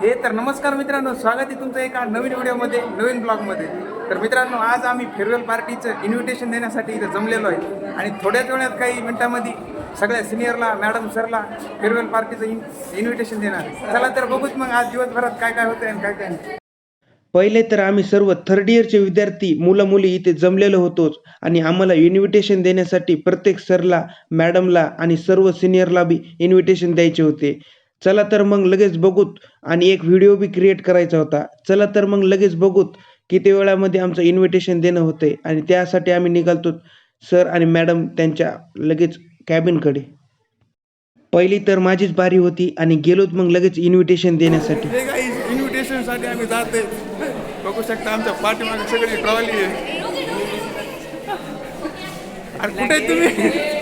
हे तर नमस्कार मित्रांनो स्वागत आहे तुमचं एका नवीन व्हिडिओमध्ये नवीन ब्लॉगमध्ये. तर मित्रांनो आज आम्ही फेअरवेल पार्टीचं इन्व्हिटेशन देण्यासाठी इथं जमलेलो आहे. आणि थोड्याच वेळात काही मिनटामध्ये सगळ्या सिनियरला मॅडम सरला फेअरवेल पार्टीचं इन इन्व्हिटेशन देणार चला तर बघूच मग आज दिवसभरात काय काय होतं आणि काय काय नाही. पहिले तर आम्ही सर्व थर्ड इयरचे विद्यार्थी मुलं मुली इथे जमलेलो होतोच. आणि आम्हाला इन्व्हिटेशन देण्यासाठी प्रत्येक सरला मॅडमला आणि सर्व सिनियरला बी इन्व्हिटेशन द्यायचे होते. चला तर मग लगेच बघूत. आणि एक व्हिडिओ बी क्रिएट करायचा होता. चला तर मग लगेच बघूत किती वेळामध्ये आमचं इन्व्हिटेशन देणं होतंय. आणि त्यासाठी आम्ही निघालतो सर आणि मॅडम त्यांच्या लगेच कॅबिनकडे पहिली तर माझीच बारी होती आणि गेलोत मग लगेच इन्व्हिटेशन देण्यासाठी. हे साठी इन्व्हिटेशनसाठी आम्ही जाते बघू शकता आमच्या पाठीमागे सगळी ट्रॉली आहे. अरे कुठे तुम्ही?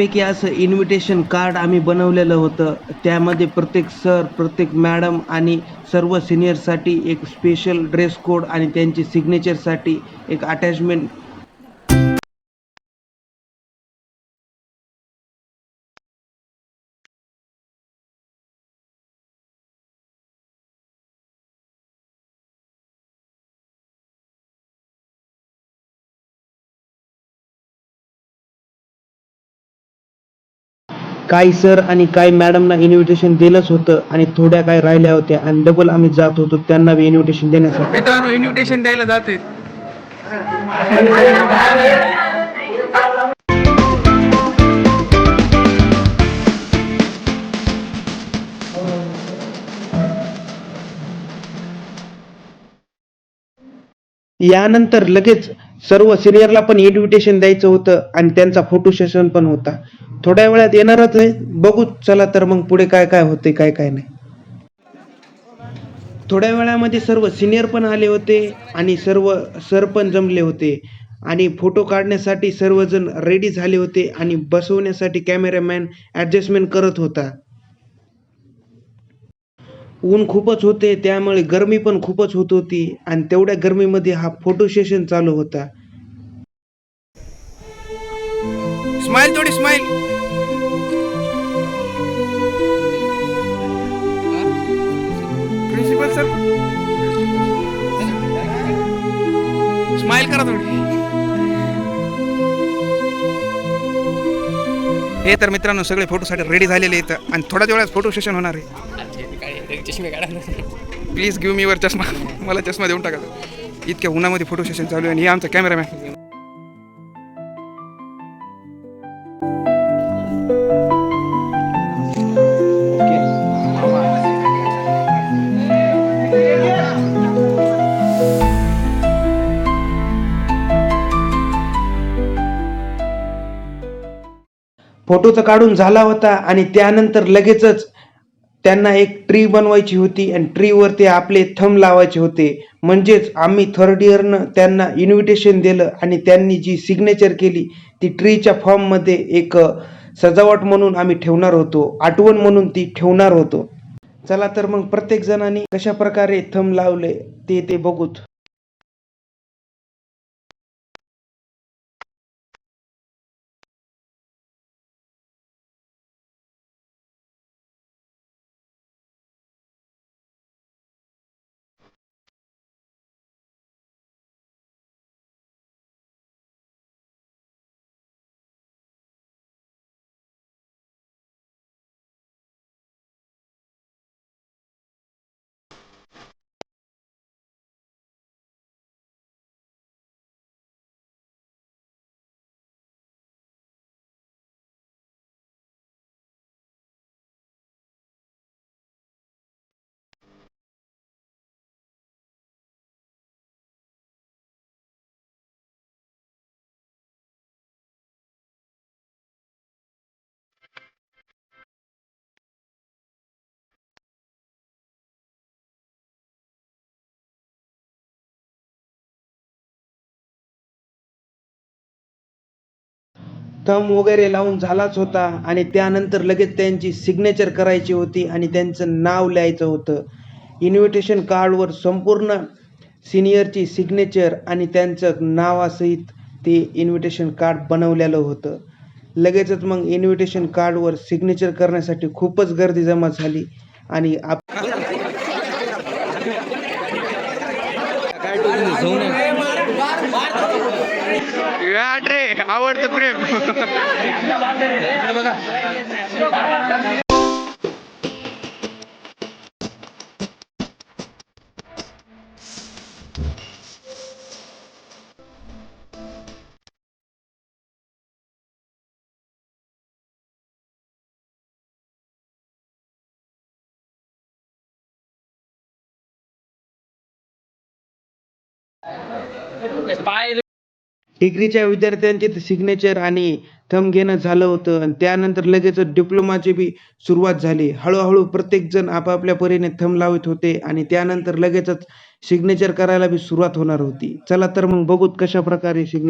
त्यापैकी असं इन्व्हिटेशन कार्ड आम्ही बनवलेलं होतं. त्यामध्ये प्रत्येक सर प्रत्येक मॅडम आणि सर्व सिनियरसाठी एक स्पेशल ड्रेस कोड आणि त्यांची सिग्नेचरसाठी एक अटॅचमेंट काही सर आणि काही मॅडमना इन्व्हिटेशन दिलंच होतं आणि थोड्या काही राहिल्या होत्या आणि डबल आम्ही जात होतो त्यांना बी इन्व्हिटेशन देण्यासाठी. मित्रांनो इन्व्हिटेशन द्यायला जाते. यानंतर लगेच सर्व सिनियरला पण इन्व्हिटेशन द्यायचं होतं आणि त्यांचा फोटो सेशन पण होता. थोड्या वेळात येणारच आहे. बघू चला तर मग पुढे काय काय होते काय काय नाही. थोड्या वेळामध्ये सर्व सिनियर पण आले होते आणि सर्व सर पण जमले होते आणि फोटो काढण्यासाठी सर्वजण रेडी झाले होते आणि बसवण्यासाठी कॅमेरामॅन ॲडजस्टमेंट करत होता. ऊन खूपच होते त्यामुळे गरमी पण खूपच होत होती आणि तेवढ्या गरमीमध्ये हा फोटो सेशन चालू होता. स्माइल थोडी स्माइल प्रिन्सिपल सर स्माइल करा थोडी. हे तर मित्रांनो सगळे फोटोसाठी रेडी झालेले आहेत आणि थोड्याच वेळात फोटो सेशन होणार आहे. प्लीज गिव मी वर चष्मा. मला चष्मा देऊन टाका. इतक्या उन्हामध्ये फोटो सेशन चालू आहे आणि हे आमचा कॅमेरामॅन फोटोचं काढून झाला होता आणि त्यानंतर लगेचच त्यांना एक ट्री बनवायची होती आणि ट्रीवरती आपले थंब लावायचे होते. म्हणजेच आम्ही थर्ड इयरनं त्यांना इन्व्हिटेशन दिलं आणि त्यांनी जी सिग्नेचर केली ती ट्रीच्या फॉर्ममध्ये एक सजावट म्हणून आम्ही ठेवणार होतो आठवण म्हणून ती ठेवणार होतो. चला तर मग प्रत्येक जणांनी कशा प्रकारे थंब लावले ते ते बघूत. थम वगैरे लावून झालाच होता आणि त्यानंतर लगेच त्यांची सिग्नेचर करायची होती आणि त्यांचं नाव लिहायचं होतं. इन्व्हिटेशन कार्डवर संपूर्ण सिनियरची सिग्नेचर आणि त्यांचं नावासहित ते इन्व्हिटेशन कार्ड बनवलेलं होतं. लगेचच मग इन्व्हिटेशन कार्डवर सिग्नेचर करण्यासाठी खूपच गर्दी जमा झाली आणि आप रे आवडतं प्रेम डिग्रीच्या विद्यार्थ्यांचे सिग्नेचर आणि थम घेणं झालं होतं. आणि त्यानंतर लगेचच डिप्लोमाची बी सुरुवात झाली. हळूहळू प्रत्येकजण आपापल्या परीने थम लावत होते आणि त्यानंतर लगेचच सिग्नेचर करायला बी सुरुवात होणार होती. चला तर मग बघूत कशा प्रकारे सिग्ने